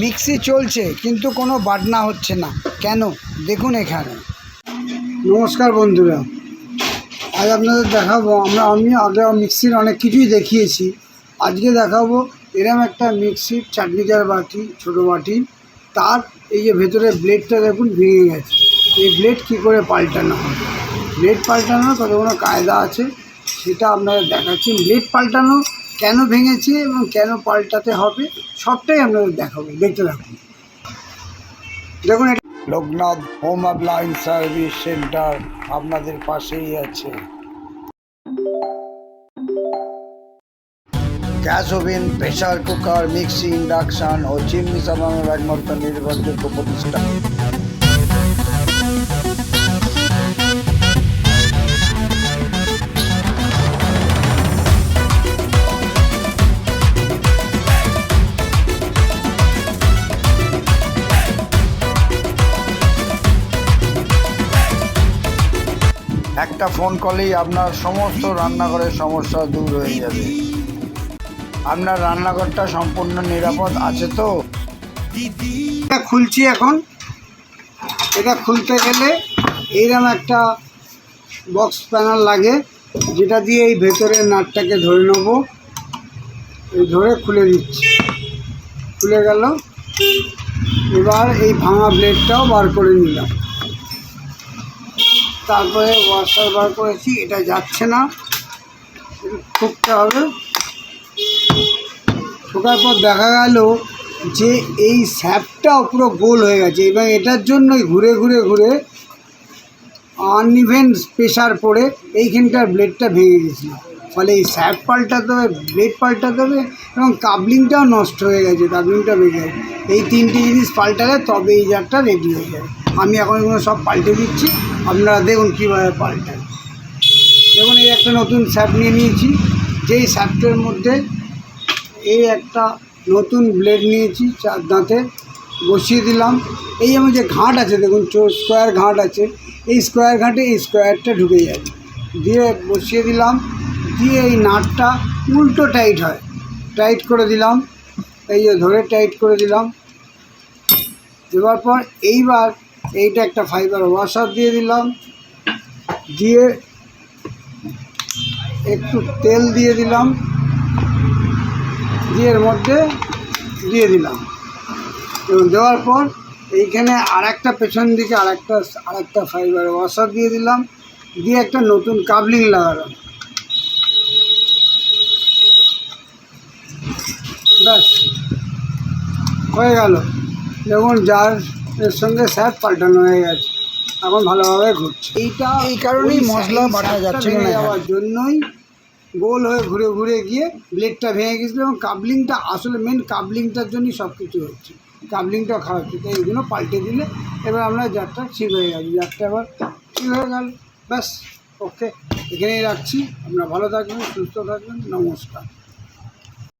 Mixie চলছে, কিন্তু কোনো বাটনা হচ্ছে না। কেন? দেখুন এখানে। নমস্কার বন্ধুরা। আজ আপনাদের দেখাবো, আমরা আমি আগে মিক্সির অনেক কিছুই দেখিয়েছি। আজকে দেখাবো এরম একটা মিক্সির চাটনি জার বাটি, ছোটো বাটি। তার এই যে ভেতরে ব্লেডটা দেখুন ভেঙে গেছে। এই ব্লেড কী করে পাল্টানো হয়? ব্লেড পাল্টানোর কতগুলো কায়দা আছে। সেটা আপনাদের দেখাচ্ছি। ব্লেড পাল্টানো কেন ভেঙেছে এবং কেন পাল্টাতে হবে, সবটাই আপনাদের দেখাবো, দেখতে থাকুন। দেখুন Loknath home appliance service centre আপনাদের পাশেই আছে। Gas oven pressure cooker, mixie, induction ও চিমনি চালানোর একমাত্র নির্ভরযোগ্য প্রতিষ্ঠান। একটা ফোন কলেই আপনার সমস্ত রান্নাঘরের সমস্যা দূর হয়ে যাবে। আপনার রান্নাঘরটা সম্পূর্ণ নিরাপদ আছে তো? এটা খুলছি এখন। এটা খুলতে গেলে এইরকম একটা বক্স প্যানেল লাগে, যেটা দিয়ে এই ভেতরের নাটটাকে ধরে নেব। এই ধরে খুলে দিচ্ছি। খুলে গেল। এবার এই ভাঙা ব্লেডটাও বার করে নিলাম। তারপরে ওয়াশার বার করেছি, এটা যাচ্ছে না। ঠুকতে হবে। ঠোকার পর দেখা গেল যে এই স্যাপটাও পুরো গোল হয়ে গেছে, এবং এটার জন্যই ঘুরে ঘুরে ঘুরে আনইভেন প্রেশার পড়ে এইখানটার ব্লেডটা ভেঙে গেছিল। ফলে এই স্যাপ পাল্টাতে হবে ব্লেড পাল্টাতে হবে, এবং কাবলিংটাও নষ্ট হয়ে গেছে, কাবলিংটা ভেঙে গেছে। এই তিনটে জিনিস পাল্টালে তবে এই জারটা রেডি হয়ে যাবে। আমি এখন এগুলো সব পাল্টে দিচ্ছি। আপনারা দেখুন কীভাবে পাল্টান দেখুন, এই একটা নতুন স্যাপ নিয়ে নিয়েছি। যেই স্যাপটার মধ্যে এই একটা নতুন ব্লেড নিয়েছি, চার দাঁতে বসিয়ে দিলাম। এই আমার যে ঘাট আছে, দেখুন স্কোয়ার ঘাট আছে। এই স্কোয়ার ঘাটে এই স্কোয়ারটা ঢুকে যাবে দিয়ে বসিয়ে দিলাম। দিয়ে এই নাটটা উল্টো টাইট হয়। টাইট করে দিলাম। এই যে ধরে টাইট করে দিলাম। দেওয়ার পর এইবার এইটা একটা ফাইবার ওয়াশার দিয়ে দিলাম। দিয়ে একটু তেল দিয়ে দিলাম। দিয়ে এর মধ্যে দিয়ে দিলাম। এবং দেওয়ার পর এইখানে আর একটা পেছন দিকে আর একটা আর একটা ফাইবার ওয়াশার দিয়ে দিলাম। দিয়ে একটা নতুন কাবলিং লাগালাম। ব্যাস, হয়ে গেল। দেখুন, যার এর সঙ্গে স্যার পাল্টানো হয়ে গেছে। এখন ভালোভাবে ঘুরছে। এইটা এই কারণেই মশলা বাটা স্যাপটা না যাওয়ার জন্যই গোল হয়ে ঘুরে ঘুরে গিয়ে ব্লেডটা ভেঙে গেছিল এবং কাবলিংটা আসলে মেন কাবলিংটার জন্যই সব কিছু হচ্ছে। কাবলিংটা খারাপ হচ্ছে তাই এইগুলো পাল্টে দিলে এবার আমরা জারটা ঠিক হয়ে গেছে জারটা এবার ঠিক হয়ে গেল। ব্যাস ওকে। এখানেই রাখছি। আপনারা ভালো থাকবেন সুস্থ থাকবেন। নমস্কার।